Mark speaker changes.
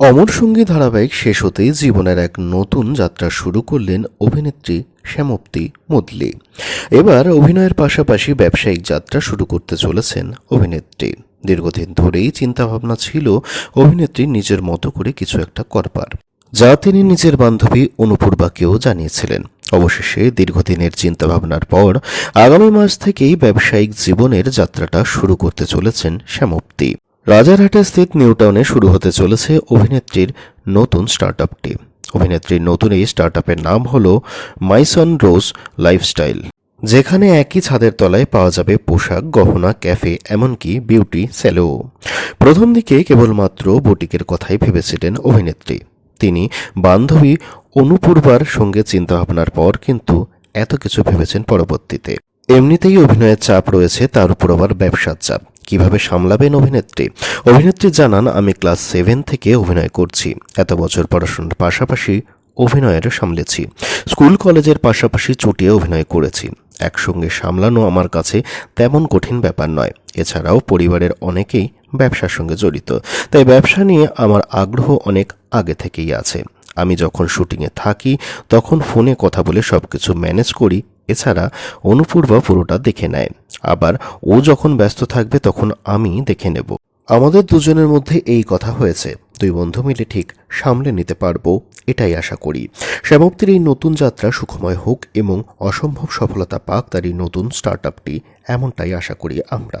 Speaker 1: অমর সঙ্গী ধারাবাহিক শেষ হতেই জীবনের এক নতুন যাত্রা শুরু করলেন অভিনেত্রী শ্যামপ্তি মুদলি। এবার অভিনয়ের পাশাপাশি ব্যবসায়িক যাত্রা শুরু করতে চলেছেন অভিনেত্রী। দীর্ঘদিন ধরেই চিন্তাভাবনা ছিল অভিনেত্রী নিজের মতো করে কিছু একটা করবার। যা তিনি নিজের বান্ধবী অনুপূর্বাকেও জানিয়েছিলেন। অবশেষে দীর্ঘদিনের চিন্তাভাবনার পর আগামী মাস থেকেই ব্যবসায়িক জীবনের যাত্রাটা শুরু করতে চলেছেন শ্যামপ্তি রাজারহাটে স্থিত নিউটাউনে শুরু হতে চলেছে অভিনেত্রীর নতুন স্টার্টআপটি অভিনেত্রীর নতুন এই স্টার্টআপের নাম হল মাইসন রোজ লাইফস্টাইল। যেখানে একই ছাদের তলায় পাওয়া যাবে পোশাক, গহনা, ক্যাফে, এমনকি বিউটি স্যালো প্রথম দিকে কেবলমাত্র বুটিকের কথাই ভেবেছিলেন অভিনেত্রী। তিনি বান্ধবী অনুপূর্বার সঙ্গে চিন্তাভাবনার পর কিন্তু এত কিছু ভেবেছেন পরবর্তীতে। এমনিতেই অভিনয়ের চাপ রয়েছে, তার উপর আবার ব্যবসার চাপ। কীভাবে সামলাবেন অভিনেত্রী? অভিনেত্রী জানান, আমি ক্লাস সেভেন থেকে অভিনয় করছি। এত বছর পড়াশোনার পাশাপাশি অভিনয়ের সামলেছি। স্কুল, কলেজের পাশাপাশি চুটিয়ে অভিনয় করেছি। একসঙ্গে সামলানো আমার কাছে তেমন কঠিন ব্যাপার নয়। এছাড়াও পরিবারের অনেকেই ব্যবসার সঙ্গে জড়িত। তাই ব্যবসা নিয়ে আমার আগ্রহ অনেক আগে থেকেই আছে। আমি যখন শুটিংয়ে থাকি, তখন ফোনে কথা বলে সব কিছু ম্যানেজ করি এছাড়া অনুপূর্বা পুরোটা দেখে নেয়। আবার ও যখন ব্যস্ত থাকবে তখন আমি দেখে নেব। আমাদের দুজনের মধ্যে এই কথা হয়েছে। দুই বন্ধু মিলে ঠিক সামলে নিতে পারব, এটাই আশা করি। শ্যামপ্তির এই নতুন যাত্রা সুখময় হোক এবং অসম্ভব সফলতা পাক তার এই নতুন স্টার্ট আপটি এমনটাই আশা করি আমরা।